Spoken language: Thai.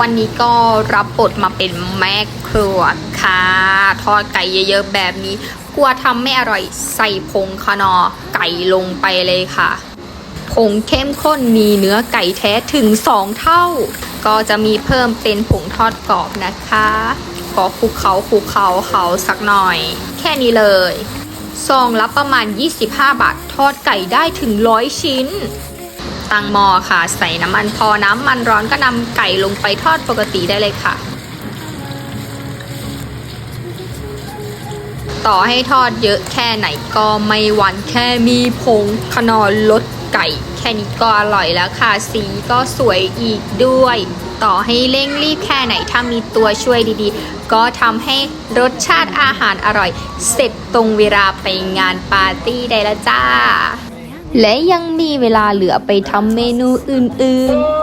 วันนี้ก็รับบทมาเป็นแม่ครัวค่ะ ทอดไก่เยอะๆแบบนี้ กลัวทำไม่อร่อยใส่ผงคนอไก่ลงไปเลยค่ะ ผงเข้มข้นมีเนื้อไก่แท้ถึง 2 เท่า ก็จะมีเพิ่มเป็นผงทอดกรอบนะคะก็คลุกเขาคลุกเขาเขาสักหน่อย แค่นี้เลยซองละประมาณ 25 บาท ทอดไก่ได้ถึง 100 ชิ้น ตั้งหม้อค่ะ ใส่น้ำมันพอน้ำมันร้อนก็นำไก่ลงไปทอดปกติได้เลยค่ะ ต่อให้ทอดเยอะแค่ไหนก็ไม่หวานแค่มีผงขนอนลดไก่แค่นี้ก็อร่อยแล้วค่ะ สีก็สวยอีกด้วย ต่อให้เร่งรีบแค่ไหนถ้ามีตัวช่วยดีๆ ก็ทำให้รสชาติอาหารอร่อย เสร็จตรงเวลาไปงานปาร์ตี้ได้ล้วจ้า และยังมีเวลาเหลือไปทำเมนูอื่นๆ